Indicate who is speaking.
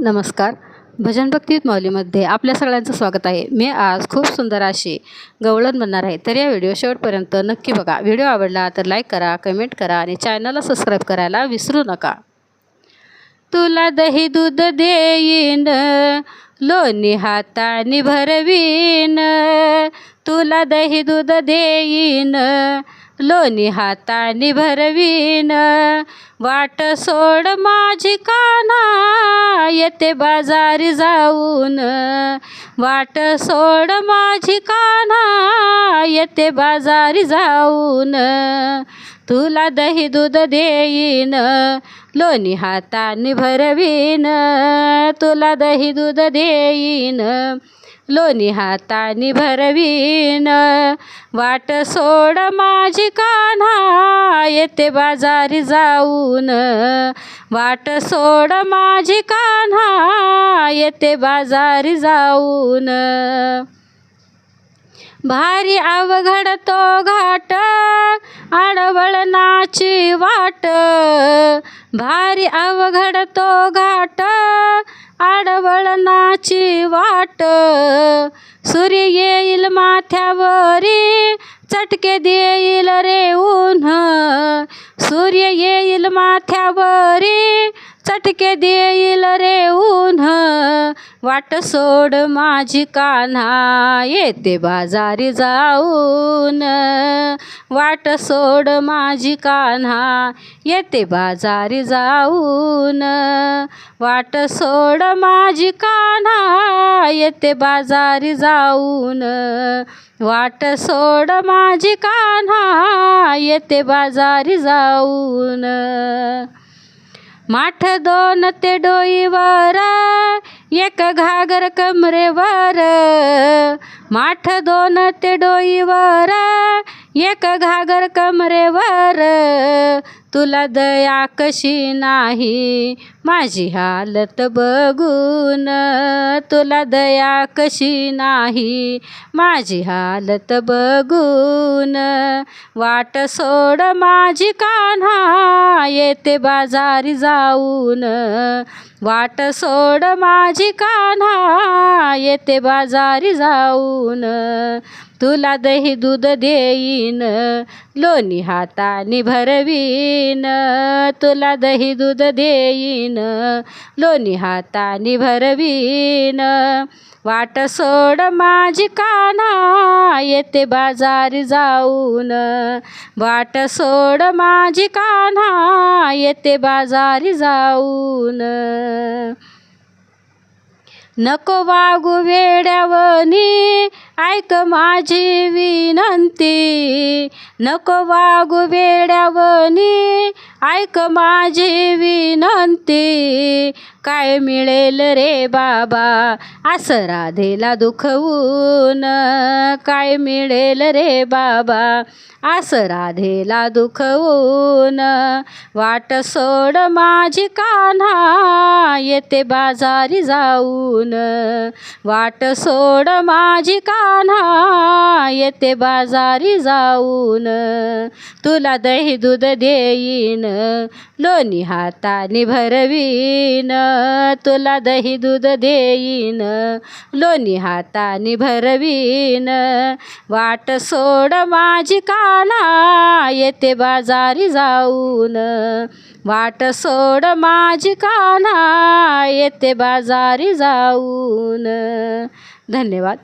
Speaker 1: नमस्कार. भजन भक्ती मौलीमध्ये आपल्या सगळ्यांचं स्वागत आहे. मी आज खूप सुंदर अशी गवळण बनणार आहे. तर या व्हिडिओ शेवटपर्यंत नक्की बघा. व्हिडिओ आवडला तर लाईक करा कमेंट करा आणि चॅनलला सबस्क्राईब करायला विसरू नका. तुला दही दूध देईन लोणी हाताने भरवीन. तुला दही दूध देईन लोणी हाताने भरवीन. वाट सोड माझी काना येते बाजारी जाऊन. वाट सोड माझी काना येते बाजारी जाऊन. तुला दही दूध देईन लोणी हाताने भरवीन. तुला दही दूध देईन लोणी हाताने भरवीन. वाट सोड माझी कान्हा येते बाजारी जाऊन. वाट सोड माझी कान्हा येते बाजारी जाऊन. भारी अवघड तो घाट वळणाची वाट. भारी अवघड तो घाट. आडवळणाची वाट. सूर्य येईल माथ्यावरी चटके देईल रे ऊन सूर्य येईल माथ्यावरी चटके देईल रे ऊन वाट सोड माझी कान्हा. येते बाजारी जाऊन. वाट सोड माझी कान्हा. येते बाजारी जाऊन. वाट सोड माझी कान्हा. येते बाजारी जाऊन. वाट सोड माझी कान्हा. येते बाजारी जाऊन. माठ दोन ते डोईवर. एक घागर कमरेवर माठ दोन ते डोईवर एक घागर कमरेवर तुला दया कशी नाही? माझी हालत बघून तुला दया कशी नाही? माझी हालत बघून वाट सोड माझी कान्हा येते बाजारी जाऊन. वाट सोड माझी कान्हा येते बाजारी जाऊन. तुला दही दूध देईन लोणी हाताने भरवीन. तुला दही दूध देईन लोणी हाताने भरवीन. वाट सोड माझी कान्हा येते बाजारी जाऊन. वाट सोड माझी कान्हा येते बाजारी जाऊन. नको वागू वेड्यावनी ऐक माझी विनंती. नको वागू वेड्यावनी ऐक माझी विनंती काय मिळेल रे बाबा? असं राधेला दुखवून काय मिळेल रे बाबा? असं राधेला दुखवून वाट सोड माझी कान्हा येते बाजारी जाऊन. वाट सोड माझी कान्हा येते बाजारी जाऊन. तुला दही दूध देईन. लोणी हाताने भरवीन. तुला दही दूध देईन. लोणी हाताने भरवीन. वाट सोड माझी काना. येते बाजारी जाऊन. वाट सोड माझी काना. येते बाजारी जाऊन. धन्यवाद.